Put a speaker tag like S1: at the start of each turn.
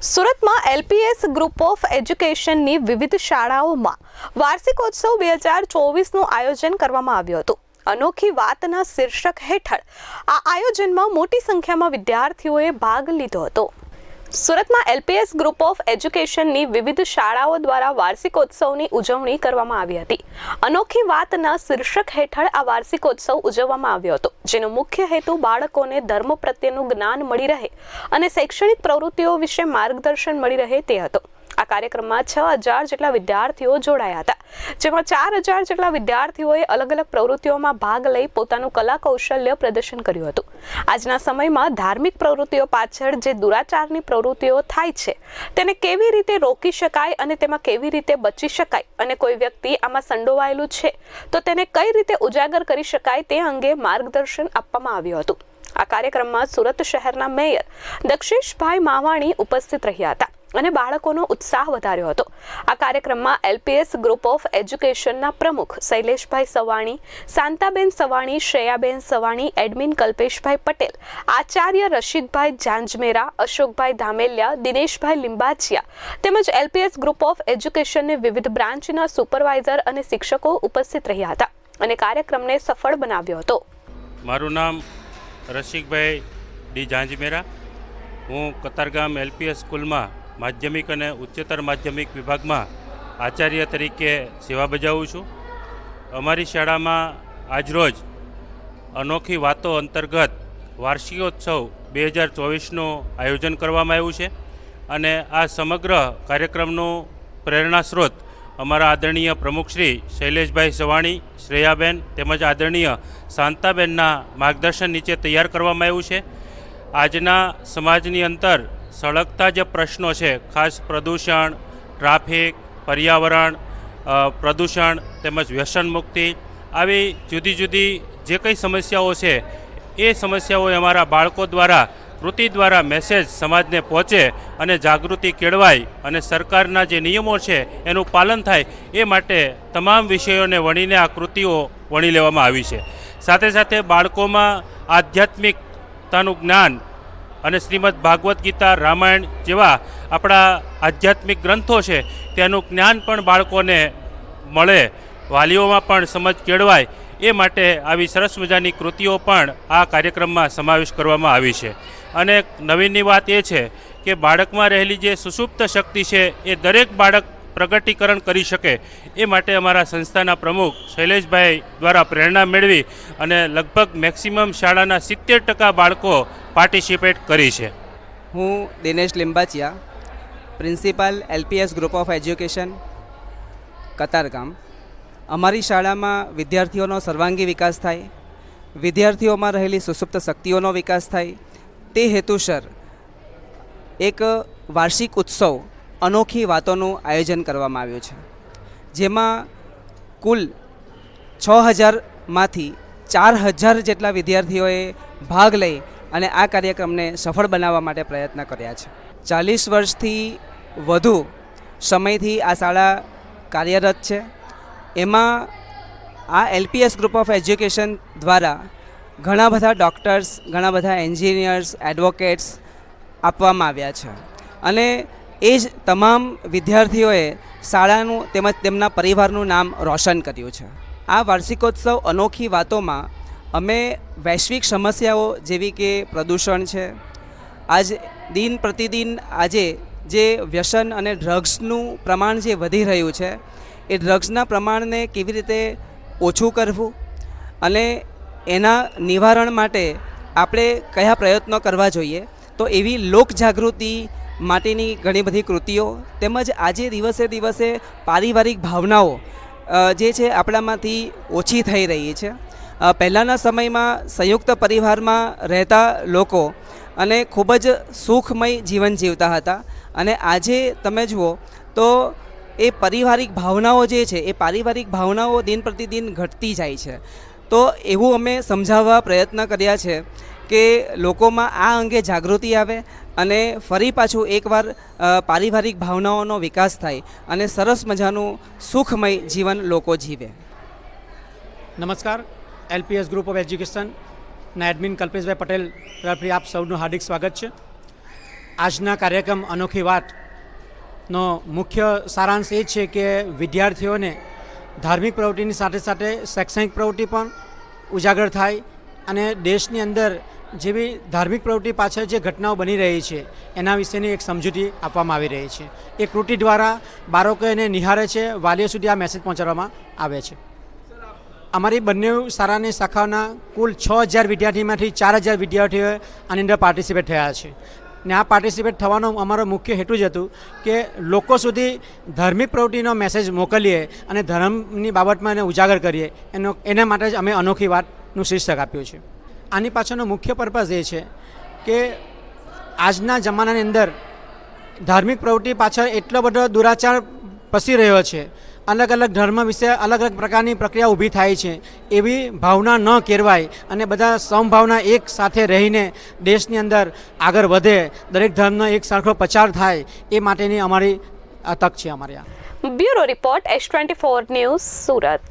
S1: સુરતમાં LPS group of એજ્યુકેશનની વિવિધ શાળાઓમાં વાર્ષિકોત્સવ બે હજાર ચોવીસનું આયોજન કરવામાં આવ્યું હતું. અનોખી વાતના શીર્ષક હેઠળ આ આયોજનમાં મોટી સંખ્યામાં વિદ્યાર્થીઓએ ભાગ લીધો હતો. સુરતમાં એલપીએસ ગ્રુપ ઓફ એજ્યુકેશનની વિવિધ શાળાઓ દ્વારા વાર્ષિકોત્સવની ઉજવણી કરવામાં આવી હતી. અનોખી વાતના શીર્ષક હેઠળ આ વાર્ષિકોત્સવ ઉજવવામાં આવ્યો હતો, જેનો મુખ્ય હેતુ બાળકોને ધર્મ પ્રત્યેનું જ્ઞાન મળી રહે અને શૈક્ષણિક પ્રવૃત્તિઓ વિશે માર્ગદર્શન મળી રહે તે હતો. આ કાર્યક્રમમાં છ હજાર જેટલા વિદ્યાર્થીઓ જોડાયા હતા, જેમાં ચાર હજાર જેટલા વિદ્યાર્થીઓએ અલગ અલગ પ્રવૃત્તિઓમાં ભાગ લઈ પોતાનું કલા કૌશલ્ય પ્રદર્શન કર્યું હતું. આજના સમયમાં ધાર્મિક પ્રવૃત્તિઓ પાછળ જે દુરાચારની પ્રવૃત્તિઓ થાય છે, તેને કેવી રીતે રોકી શકાય અને તેમાં કેવી રીતે બચી શકાય અને કોઈ વ્યક્તિ આમાં સંડોવાયેલું છે, તો તેને કઈ રીતે ઉજાગર કરી શકાય તે અંગે માર્ગદર્શન આપવામાં આવ્યું હતું. આ કાર્યક્રમમાં સુરત શહેરના મેયર દક્ષેશભાઈ માવાણી ઉપસ્થિત રહ્યા હતા. અને બાળકોનો ઉત્સાહ વધાર્યો હતો. આ કાર્યક્રમમાં એલપીએસ ગ્રુપ ઓફ એજ્યુકેશનના પ્રમુખ શૈલેષભાઈ સવાણી, શાંતાબેન સવાણી, શ્રેયાબેન સવાણી, એડમિન કલ્પેશભાઈ પટેલ, આચાર્ય રશીદભાઈ જાંજમેરા, અશોકભાઈ ધામેલિયા, દિનેશભાઈ લિંબાચિયા તેમજ એલપીએસ ગ્રુપ ઓફ એજ્યુકેશનની વિવિધ બ્રાન્ચના સુપરવાઇઝર અને શિક્ષકો ઉપસ્થિત રહ્યા હતા અને કાર્યક્રમને સફળ બનાવ્યો હતો.
S2: મારું નામ રસિકભાઈ ડી જાંજમેરા. હું કતારગામ એલપીએસ સ્કૂલમાં માધ્યમિક અને ઉચ્ચતર માધ્યમિક વિભાગમાં આચાર્ય તરીકે સેવા બજાવું છું. અમારી શાળામાં આજરોજ અનોખી વાતો અંતર્ગત વાર્ષિકોત્સવ બે હજાર ચોવીસનું આયોજન કરવામાં આવ્યું છે અને આ સમગ્ર કાર્યક્રમનું પ્રેરણા સ્ત્રોત અમારા આદરણીય પ્રમુખશ્રી શૈલેષભાઈ સવાણી, શ્રેયાબેન તેમજ આદરણીય શાંતાબેનના માર્ગદર્શન નીચે તૈયાર કરવામાં આવ્યું છે. આજના સમાજની અંતર સળગતા જે પ્રશ્નો છે. ખાસ પ્રદૂષણ, ટ્રાફિક, પર્યાવરણ પ્રદૂષણ તેમજ વ્યસન મુક્તિ આવી જુદી જુદી જે કંઈ સમસ્યાઓ છે, એ સમસ્યાઓ અમારા બાળકો દ્વારા, કૃતિ દ્વારા મેસેજ સમાજને પહોંચે અને જાગૃતિ કેળવાય અને સરકારના જે નિયમો છે એનું પાલન થાય એ માટે તમામ વિષયોને વણીને આ કૃતિઓ વણી લેવામાં આવી છે. સાથે સાથે બાળકોમાં આધ્યાત્મિકતાનું જ્ઞાન અને શ્રીમદ ભાગવદ્ ગીતા, રામાયણ જેવા આપણા આધ્યાત્મિક ગ્રંથો છે, તેનું જ્ઞાન પણ બાળકોને મળે, વાલીઓમાં પણ સમજ કેળવાય, એ માટે આવી સરસ મજાની કૃતિઓ પણ આ કાર્યક્રમમાં સમાવેશ કરવામાં આવી છે. અને નવીનની વાત એ છે કે બાળકમાં રહેલી જે સુષુપ્ત શક્તિ છે, એ દરેક બાળક પ્રગટીકરણ કરી શકે એ માટે અમારા સંસ્થાના પ્રમુખ શૈલેષભાઈ દ્વારા પ્રેરણા મેળવી અને લગભગ મેક્સિમમ શાળાના સિત્તેર ટકા બાળકો પાર્ટિસિપેટ કરી છે.
S3: હું Dinesh Limbachiya, principal LPS group of education Katargam અમારી શાળામાં વિદ્યાર્થીઓનો સર્વાંગી વિકાસ થાય, વિદ્યાર્થીઓમાં રહેલી સુસુપ્ત શક્તિઓનો વિકાસ થાય. તે હેતુસર એક વાર્ષિક ઉત્સવ અનોખી વાતોનું આયોજન કરવામાં આવ્યું છે. જેમાં કુલ છ હજારમાંથી ચાર હજાર જેટલા વિદ્યાર્થીઓએ ભાગ લઈ અને આ કાર્યક્રમને સફળ બનાવવા માટે પ્રયત્ન કર્યા છે. ચાલીસ વર્ષથી વધુ સમયથી આ શાળા કાર્યરત છે. એમાં આ એલપીએસ ગ્રુપ ઓફ એજ્યુકેશન દ્વારા ઘણા બધા ડૉક્ટર્સ, ઘણા બધા એન્જિનિયર્સ, એડવોકેટ્સ આપવામાં આવ્યા છે. અને એ જ તમામ વિદ્યાર્થીઓએ શાળાનું તેમજ તેમના પરિવારનું નામ રોશન કર્યું છે. આ વાર્ષિકોત્સવ અનોખી વાતોમાં અમે વૈશ્વિક સમસ્યાઓ જેવી કે પ્રદૂષણ છે, આજ દિન પ્રતિદિન આજે જે વ્યસન અને ડ્રગ્સનું પ્રમાણ જે વધી રહ્યું છે, એ ડ્રગ્સના પ્રમાણને કેવી રીતે ઓછું કરવું અને એના નિવારણ માટે આપણે કયા પ્રયત્નો કરવા જોઈએ તો એવી લોક જાગૃતિ માટેની ઘણી બધી કૃતિઓ તેમજ આજે દિવસે દિવસે પારિવારિક ભાવનાઓ જે છે આપણામાંથી ઓછી થઈ રહી છે. પહેલાંના સમયમાં સંયુક્ત પરિવારમાં રહેતા લોકો અને ખૂબ જ સુખમય જીવન જીવતા હતા અને આજે તમે જુઓ તો એ પારિવારિક ભાવનાઓ જે છે એ પારિવારિક ભાવનાઓ દિન પ્રતિદિન ઘટતી જાય છે. તો એવું અમે સમજાવવા પ્રયત્ન કર્યા છે કે લોકોમાં આ અંગે જાગૃતિ આવે અને ફરી પાછું એકવાર પારિવારિક ભાવનાઓનો વિકાસ થાય અને સરસ મજાનું સુખમય જીવન લોકો જીવે.
S4: નમસ્કાર. એલપીએસ ગ્રુપ ઓફ એજ્યુકેશનના એડમિન કલ્પેશભાઈ પટેલ તરફથી આપ સૌનું હાર્દિક સ્વાગત છે. આજના કાર્યક્રમ અનોખી વાતનો મુખ્ય સારાંશ એ છે કે વિદ્યાર્થીઓને ધાર્મિક પ્રવૃત્તિની સાથે સાથે શૈક્ષણિક પ્રવૃત્તિ પણ ઉજાગર થાય અને દેશની અંદર જેવી ધાર્મિક પ્રવૃત્તિ પાછળ જે ઘટનાઓ બની રહી છે, એના વિશેની એક સમજૂતી આપવામાં આવી રહી છે. એ કૃતિ દ્વારા બાળકો એને નિહાળે છે, વાલીઓ સુધી આ મેસેજ પહોંચાડવામાં આવે છે. અમારી બંને શાળાની શાખાઓના કુલ છ હજાર વિદ્યાર્થીમાંથી ચાર હજાર વિદ્યાર્થીઓ આની અંદર પાર્ટિસિપેટ થયા છે. ને આ પાર્ટિસિપેટ થવાનો અમારો મુખ્ય હેતુ જ હતું કે લોકો સુધી ધાર્મિક પ્રવૃત્તિનો મેસેજ મોકલીએ અને ધર્મની બાબતમાં એને ઉજાગર કરીએ. એનો, એના માટે જ અમે અનોખી વાતનું શીર્ષક આપ્યું છે. આની પાછળનો મુખ્ય પર્પઝ એ છે કે આજના જમાનાની અંદર ધાર્મિક પ્રવૃત્તિ પાછળ એટલો બધો દુરાચાર પસી રહ્યો છે. અલગ અલગ ધર્મ વિશે અલગ અલગ પ્રકારની પ્રક્રિયા ઊભી થાય છે. એવી ભાવના ન કેરવાય અને બધા સમભાવના એક સાથે રહીને દેશની અંદર આગળ વધે, દરેક ધર્મનો એક સરખો પ્રચાર થાય, એ માટેની અમારી તક છે અમારી
S1: bureau report S twenty four news Surat.